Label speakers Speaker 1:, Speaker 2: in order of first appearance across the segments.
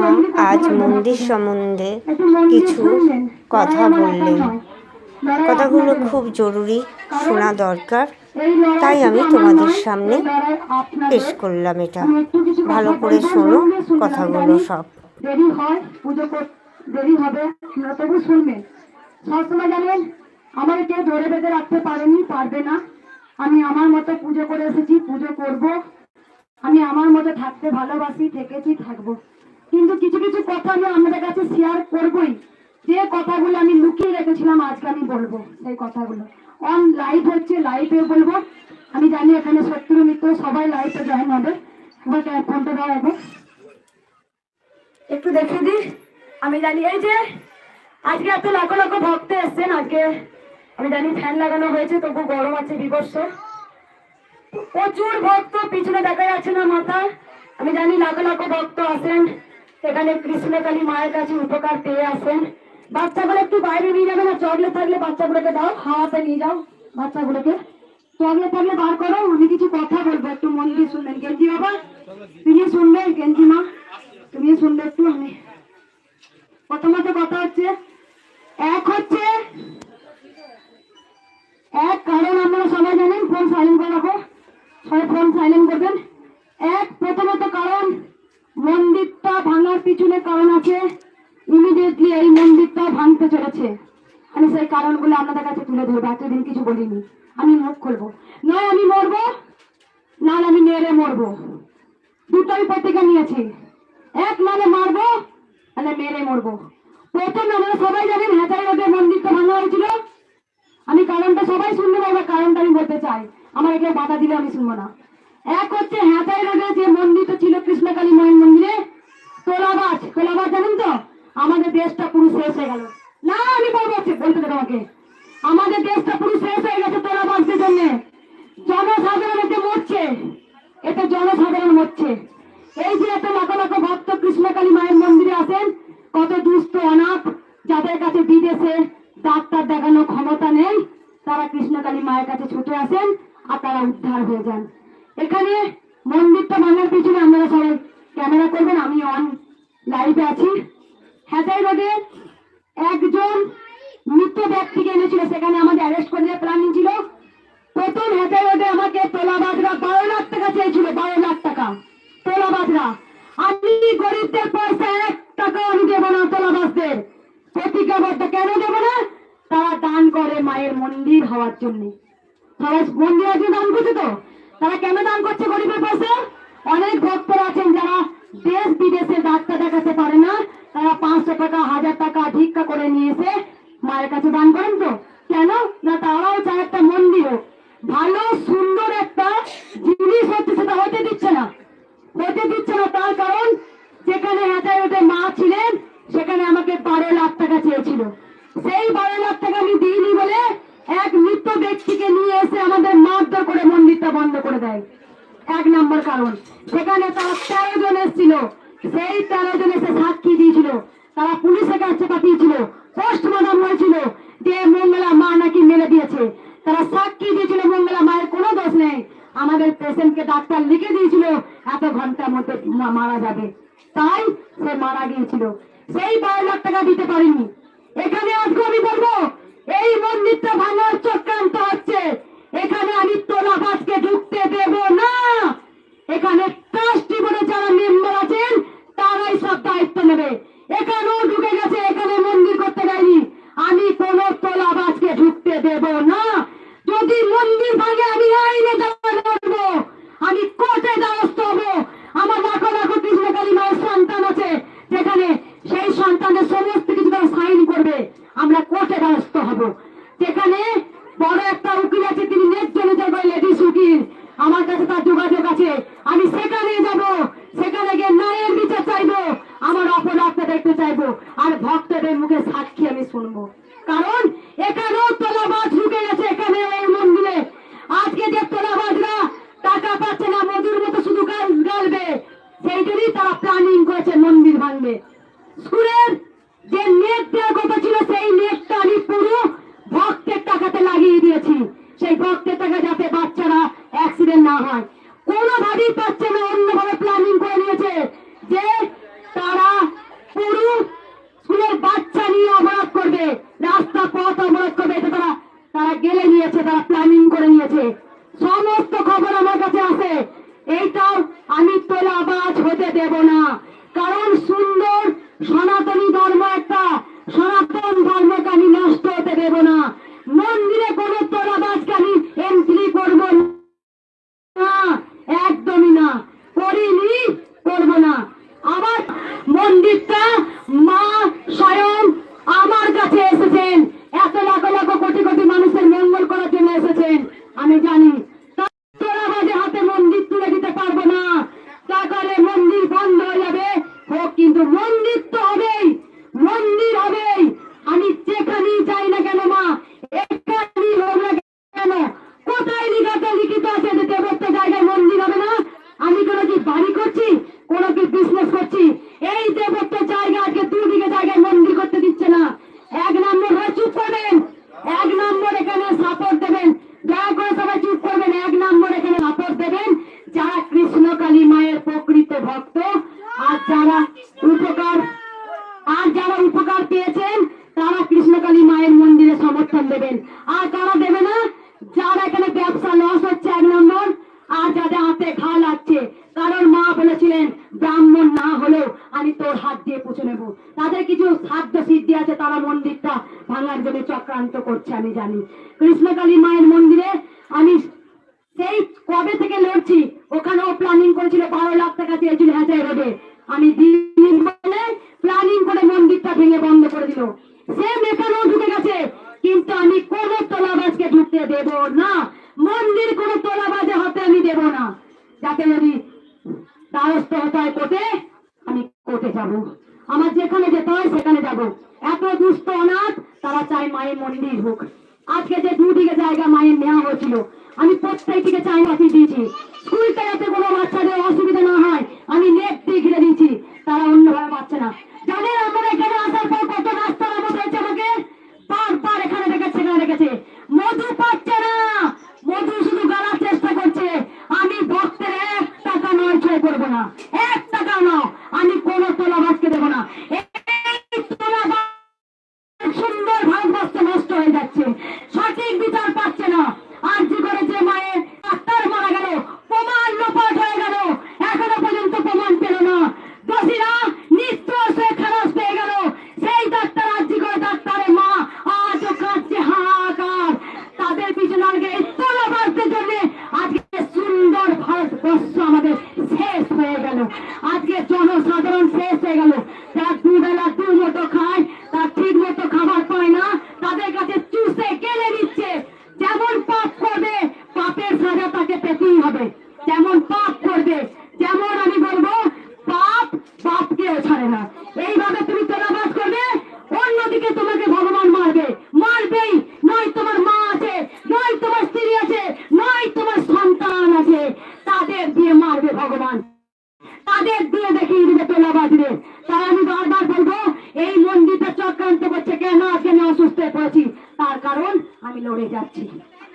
Speaker 1: মা আজ মন্দির সম্বন্ধে কিছু কথা বললেন। কথাগুলো খুব জরুরি, শোনা দরকার। তাই আমি তোমাদের সামনে পেশ করলাম এটা। ভালো করে শোনো কথাগুলো সব।
Speaker 2: দেরি হয়, পুজো দেরি হবে তবু সবসময় জানেন কেউ ধরে বেঁধে রাখতে পারেনি, পারবে না। আমি আমার মতো পুজো করে এসেছি, পুজো করব। মতো থাকতে ভালোবাসি, থেকেছি, থাকব। কিন্তু কিছু কিছু কথা আমি আপনাদের কাছে শেয়ার করবই। যে কথাগুলো আমি লুকিয়ে রেখেছিলাম, আজকে আমি বলব সেই কথাগুলো। অন লাইভ হচ্ছে লাইভে বলব। আমি জানি এখানে শত্রু, মিত্র সবাই লাইভে জয়েন হবে। এবার ফোনটা দেওয়া হবে। একটু দেখে দি আমি জানি এই যে, আজকে এত লাখো লাখো ভক্ত এসছেন আজকে। আমি জানি ফ্যান লাগানো হয়েছে তবু গরম আছে বিবর্ষ প্রচুর ভক্ত, পিছনে দেখা যাচ্ছে না মাথা আমি জানি লাখো লাখো ভক্ত আসেন এখানে কৃষ্ণকালী মায়ের কাছে উপকার পেয়ে আসেন বাচ্চাগুলো একটু বাইরে নিয়ে যাবে না? চকলেট থাকলে বাচ্চাগুলোকে দাও হাওয়াতে নিয়ে যাও বাচ্চাগুলোকে। চকলেট থাকলে বার করো উনি কিছু কথা বলব, একটু মন দিয়ে শুনবেন। গেঞ্জি বাবা তুমি শুনবেন গেঞ্জি মা তুমি শুনবে একটু, আমি প্রথমত কথা হচ্ছে, এক হচ্ছে, এক কারণ আমরা সবাই জানেন ফোন সাইলেন্ট করে রাখো। সবাই ফোন সাইলেন্ট করবেন। এক, প্রথমত কারণ, মন্দিরটা ভাঙার পিছনে কারণ আছে। ইমিডিয়েটলি এই মন্দিরটা ভাঙতে চলেছে। আমি সেই কারণগুলো আপনাদের কাছে তুলে ধরবো, এতদিন কিছু বলিনি। আমি মুখ খুলবো। নয়, আমি মরবো। না আমি মেরে মরবো। দুটোই প্রতিজ্ঞা নিয়েছি। এক মানে মারবো নাহলে মেরে মরবো। প্রথম আমরা সবাই জানেন হেঁচাই রোডের মন্দিরটা ভাঙা হয়েছিল। আমি কারণটা সবাই শুনতে পারব কারণটা আমি বলতে চাই। আমার একে বাধা দিলে আমি শুনব না। এক হচ্ছে হেঁচাই রোডে যে মন্দিরটা ছিল কৃষ্ণকালী মায়ের মন্দিরে, তোলাবাজ তোলাবাজ জানেন তো? আমাদের দেশটা পুরো শেষ হয়ে গেল। না, আমি বলব বলতে আমাকে। আমাদের দেশটা পুরো শেষ হয়ে গেছে তোলাবাজদের জন্য। জনসাধারণ এতে মরছে। এতে জনসাধারণ মরছে। এই যে এত লাখ লাখ ভক্ত কৃষ্ণকালী মায়ের মন্দিরে আসেন কত দুস্থ অনাথ, যাদের কাছে বিদেশে ডাক্তার দেখানোর ক্ষমতা নেই, তারা কৃষ্ণকালী মায়ের কাছে ছুটে আসেন। উদ্ধার হয়ে যান। এখানে মন্দিরটা ভাঙার পিছনে আপনারা সবাই ক্যামেরা করবেন, আমি অন লাইভে আছি। হেজাই রোডে একজন মৃত ব্যক্তিকে এনেছিল, সেখানে আমাদের অ্যারেস্ট করে প্ল্যানিং ছিল। প্রথম হেঁটে হেঁটে আমাকে তোলাবাজরা বারো লাখ টাকা চেয়েছিল, বারো লাখ টাকা। তোলাবাজরা। আমি গরিবদের পয়সা এক টাকা আমি দেবো না তোলাবাজদের। প্রতিজ্ঞাবদ্ধ কেন দেবো না? তারা দান করে মায়ের মন্দির হওয়ার জন্য। সবাই মন্দির আছে দান করছে তো? তারা কেন দান করছে গরিবের পয়সা অনেক ভক্তরা আছেন যারা দেশ বিদেশে ডাক্তার দেখাতে পারে না। তারা পাঁচশো টাকা, হাজার টাকা ভিক্ষা করে নিয়ে এসে মায়ের কাছে দান করেন তো? কেন? না তারাও চায় একটা মন্দির ভালো, সুন্দর একটা জিনিস হচ্ছে সেটা হতে দিচ্ছে না। হতে দিচ্ছে না তার কারণ যেখানে হাজার হাজার মা ছিলেন, সেখানে আমাকে বারো লাখ টাকা চেয়েছিল। সেই বারো লাখ টাকা আমি দিইনি বলে এক মৃত ব্যক্তিকে নিয়ে এসে আমাদের মারধর করে মন্দিরটা বন্ধ করে দেয়। এক নম্বর কারণ সেখানে তারা তেরো জন এসেছিল, সেই তেরো জন এসে সাক্ষী দিয়েছিল। তারা পুলিশের কাছে পাঠিয়েছিল পোস্টমর্টম হয়েছিল যে মঙ্গলা মা নাকি মেরে দিয়েছে। তারা সাক্ষী দিয়েছিল, মঙ্গলা মায়ের কোনো দোষ নেই। আমাদের পেশেন্টকে ডাক্তার লিখে দিয়েছিল, এত ঘণ্টার মধ্যে মারা যাবে। তাই সে মারা গিয়েছিল। সেই বারো লাখ টাকা দিতে পারিনি। এখানে আজকে আমি বলব এই মন্দিরটা ভাঙার চক্রান্ত হচ্ছে। এখানে আমি তোলাবাজকে ঢুকতে দেব না। এখানে ট্রাস্টি বলে যারা মেম্বার আছেন, তারাই সব দায়িত্ব নেবে। এখানেও ঢুকে গেছে, এখানে মন্দির করতে যায়নি আমি কোন তোলাবাজকে ঢুকতে দেব না। যদি মন্দির ভাঙে, আমি আইনে দাঁড়া করব আমি কোর্টে দ্বারস্থ হব আমার লাখো লাখো কৃষ্ণকালী মায়ের সন্তান আছে যেখানে সেই সন্তানের সমস্ত কিছু তারা সাইন করবে আমরা কোর্টে দ্বারস্থ হব যেখানে বড় একটা উকিল আছে তিনি ন্যায্য বিচার করে লেডিস উকিল আমার কাছে তার যোগাযোগ আছে আমি সেখানে যাব সেখানে গিয়ে ন্যায়ের বিচার চাইব আমার অপরাধটা দেখতে চাইব আর ভক্তদের মুখে সাক্ষী আমি শুনব। কারণ এখানেও তোলাবাজ ঢুকে গেছে এখানে এই মন্দিরে। আজকে যে তোলাবাজরা টাকা পাচ্ছে না মজুর মতো শুধু গাল গালবে সেই জন্যই তারা প্ল্যানিং করেছে মন্দির ভাঙবে। স্কুলের যে নেট দেওয়ার কথা ছিল, সেই নেটটা আমি পুরো ভক্তের টাকাতে লাগিয়ে দিয়েছি। সেই ভক্তের টাকা যাতে বাচ্চারা অ্যাক্সিডেন্ট না হয়। কোনোভাবেই পাচ্ছে না, অন্যভাবে প্ল্যানিং করে নিয়েছে যে বাড়ি করছি জন্য চক্রান্ত করছে আমি জানি। কৃষ্ণকালী মায়ের মন্দিরে পারছে না। যাদের আমরা করতেই হবে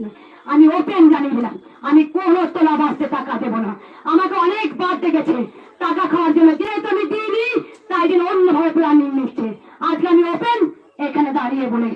Speaker 2: না আমি ওপেন জানিয়ে দিলাম। আমি কোন তোলা বাসতে টাকা দেবো না। আমাকে অনেকবার দেখেছে টাকা খাওয়ার জন্য। যেহেতু আমি দিইনি তাই দিন অন্যভাবে প্ল্যানিং নিচ্ছে। আজকে আমি ওপেন এখানে দাঁড়িয়ে বলে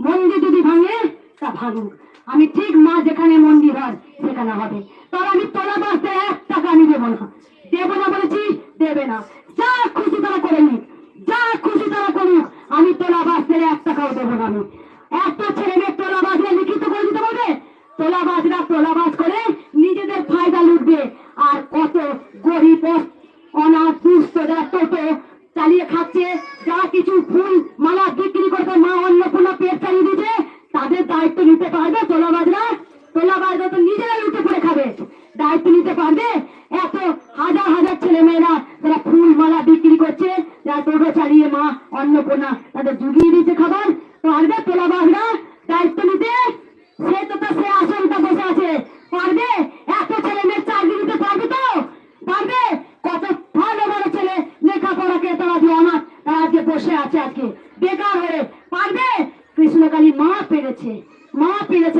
Speaker 2: মন্দির যদি ভাঙে, তা ভাঙুক। আমি ঠিক মা যেখানে মন্দির হয়, সেখানে হবে। তার আমি তোলা বাসতে এক টাকা আমি দেবো না। দেবো না বলেছি, দেবে না। যা খুশি তারা করে নিক। যা খুশি তারা করুক। আমি তোলা বাসতে এক টাকাও দেবো না আমি। এত ছেলে তোলাবাজরা তোলাবাজ করে নিজেদের ফায়দা লুটবে। আর কত গরিব অনাথ দুস্থরা টোটো চালিয়ে খাচ্ছে। যা কিছু ফুল, মালা বিক্রি করতে মা অন্য ফুল পেট চালিয়ে দিচ্ছে তাদের দায়িত্ব নিতে পারবে তোলাবাজরা? তোলাবাজরা তো নিজেরা লুটে পড়ে খাবে। দায়িত্ব নিতে পারবে এত হাজার হাজার ছেলে মেয়েরা যারা ফুল, মালা বিক্রি করছে, যারা টোটো চালিয়ে মা অন্নপূর্ণা তাদের জুগিয়ে দিচ্ছে খাবার। পারবে তোলাবাজরা দায়িত্ব নিতে?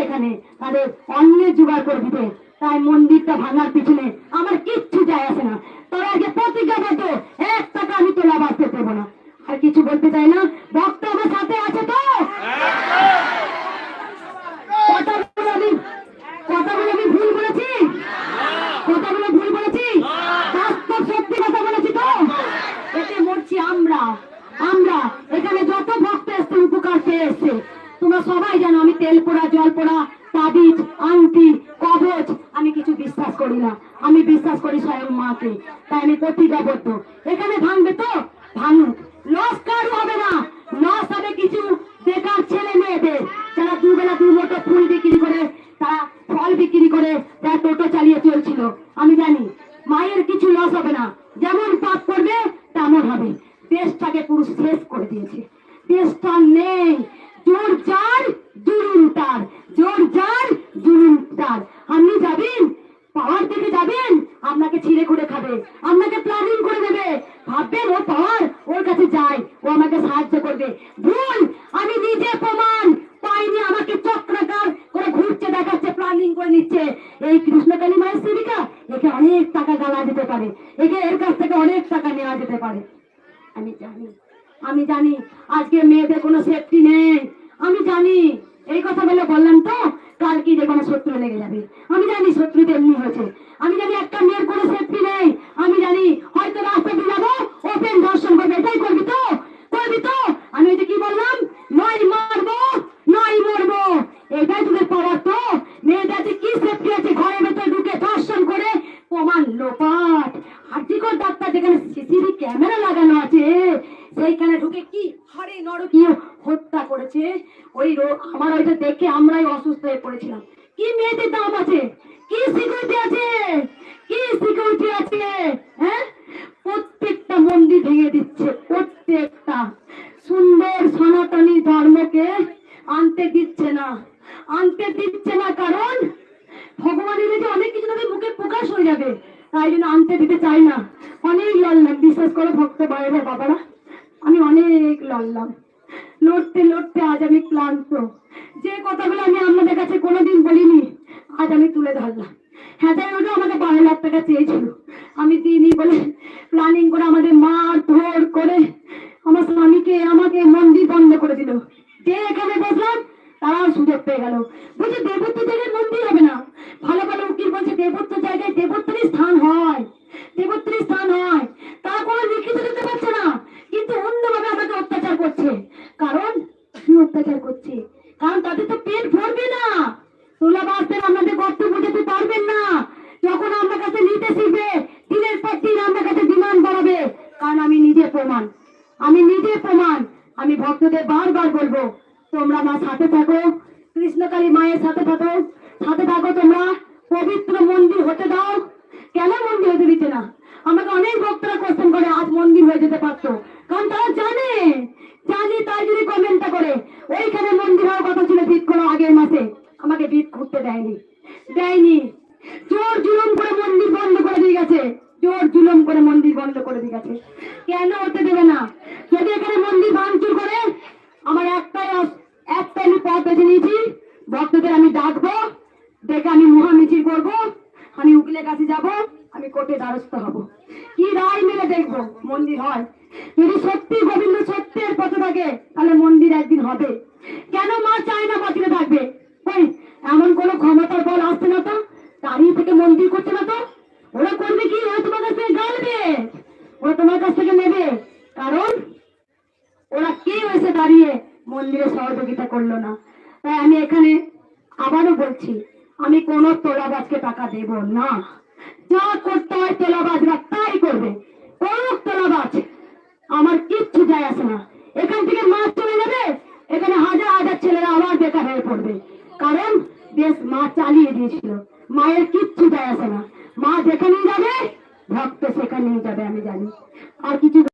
Speaker 2: এখানে। তাদের অন্যের জোগাড় করে দিতে। তাই মন্দিরটা ভাঙার পিছনে আমার কিচ্ছু যায় আসে না। তবে আজকে প্রতিজ্ঞা মতো এক আমি তোলা বাঁচতে পারব না। আর কিছু বলতে চাই না। ভক্ত সাথে আছে। আমি বিশ্বাস করি স্বয়ং মাকে, তাই আমি প্রতিজ্ঞাবদ্ধ এখানে ভাঙবে তো? ভাঙুক। লস কারু হবে না। লস হবে কিছু বেকার ছেলে মেয়েদের। যারা দুবেলা দুমোটো ফুল বিক্রি করে, তারা ফল বিক্রি করে, তারা টোটো চালিয়ে চলছিল। আমি জানি, মায়ের কিছু লস হবে না। যেমন পাপ করবে, তেমন হবে। দেশটাকে পুরুষ শেষ করে দিয়েছে। দেশটা নেই। জোর যার জুরুল তার। জোর যার জুরুল এই কথা বলে বললাম তো কাল কি যে কোনো শত্রু লেগে যাবে? আমি জানি শত্রু তেমনি হয়েছে। আমি জানি একটা মেয়ের কোনো সেফটি নেই। আমি জানি হয়তো রাস্তা দিয়ে যাব ওপেন দর্শন করবে। এটাই করবি তো? করবি তো? আমি ওই কি বললাম? নয় মারবো, নয় মরবো। এটাই তোদের পাওয়ার তো। মেয়েটাতে কি সেফটি আছে, ঘরের ভেতরে ঢুকে দর্শন করে, প্রমাণ লোপাট। হার্জিকর ডাক্তার যেখানে সিসিটিভি ক্যামেরা লাগানো আছে, সেইখানে ঢুকে কি হরে নরকীয় হত্যা ওই আমার ওইটা দেখে আমরাই অসুস্থ হয়ে পড়েছিলাম। কি মেয়েদের দাম আছে? কি সিকিউরিটি আছে? কি সিকিউরিটি আছে? হ্যাঁ? প্রত্যেকটা মন্দির ভেঙে দিচ্ছে, প্রত্যেকটা। সুন্দর সনাতনী ধর্মকে আনতে দিচ্ছে না। আনতে দিচ্ছে না কারণ ভগবানের যে অনেক কিছু তাদের মুখে প্রকাশ হয়ে যাবে। তাই জন্য আনতে দিতে চাই না। অনেক লড়লাম, বিশ্বাস করে, ভক্ত বাইরে বাবারা। আমি অনেক লড়লাম। লড়তে লড়তে আজ আমি ক্লান্ত। যে কথাগুলো আমি আপনাদের কাছে কোনোদিন বলিনি, আজ আমি তুলে ধরলাম। হ্যাঁ তাই ওটা আমাকে বারো লাখ টাকা চেয়েছিল। আমি দিইনি বলে প্ল্যানিং করে আমাদের মার ধর করে আমার স্বামীকে আমাকে মন্দির বন্ধ করে দিল। যে এখানে বসলাম, তারাও সুযোগ পেয়ে গেল। বলছে, দেবত্ব জায়গায় মন্দির হবে না। ভালো ভালো উকিল বলছে, দেবত্ব জায়গায় দেবত্বেরই স্থান হয়। দেবত্বেরই স্থান হয় তারা কোনো লিখিত দিতে পারছে না কিন্তু অন্যভাবে আমাকে অত্যাচার করছে কারণ কি অত্যাচার করছে কারণ তাদের তো পেট ভরবে না তোলা বাসদের আমাদের গর্ত বোঝাতে পারবেন না যখন আমার কাছে নিতে শিখবে দিনের পর দিন আমার কাছে ডিমান্ড বাড়াবে কারণ আমি নিজে প্রমাণ আমি নিজে প্রমাণ আমি ভক্তদের বারবার বলব তোমরা আমার সাথে থাকো কৃষ্ণকালী মায়ের সাথে থাকো সাথে থাকো তোমরা পবিত্র হতে দাও কেন মন্দির হতে দিচ্ছে না? আমাকে অনেক ভক্তরা কোশ্চেন করে, আজ মন্দির হয়ে যেতে পারতো। কারণ তারা জানে, জানি তাই যদি কমেন্টটা করে, ওইখানে মন্দির হওয়ার কথা ছিল ভিত করো আগের মাসে। আমাকে ভিত করতে দেয়নি। দেয়নি। জোর জুলুম করে মন্দির বন্ধ করে দিয়ে গেছে। জোর জুলুম করে মন্দির বন্ধ করে দিয়ে গেছে। কেন হতে দেবে না? যদি এখানে মন্দির ভাঙচুর করে, আমার একটাই একটাই পথ বেছে নিয়েছি। ভক্তদের আমি ডাকবো, দেখে আমি মহা মিছিল করব। আমি উকিলের কাছে যাব, আমি কোর্টে দ্বারস্থ হব। কি রায় মেলে দেখব? মন্দির হয়। যদি সত্যি গোবিন্দ সত্যের পথে থাকে, তাহলে মন্দির একদিন হবে। কেন মা চায় না বাঁচিয়ে থাকবে? এমন কোনো ক্ষমতার বল আসছে না তো? দাঁড়িয়ে থেকে মন্দির করছে না তো? ওরা করবে কি? ওরা তোমার কাছ থেকে গালবে। ওরা তোমার কাছ থেকে নেবে। কারণ ওরা কে এসে দাঁড়িয়ে মন্দিরে সহযোগিতা করল না। তাই আমি এখানে আবারও বলছি আমি কোন তোলাবাজকে টাকা দেব না। যা করতে হয় তোলাবাজরা তাই করবে। কোন তোলাবাজ আমার কিচ্ছু যায় আসে না। এখান থেকে মাছ চলে যাবে, এখানে হাজার হাজার ছেলেরা আবার বেকার হয়ে পড়বে। কারণ দেশ মা চালিয়ে দিয়েছিল। মায়ের কিচ্ছু যায় আসে না। মা যেখানেই যাবে, ভক্ত সেখানেই যাবে, আমি জানি। আর কিছু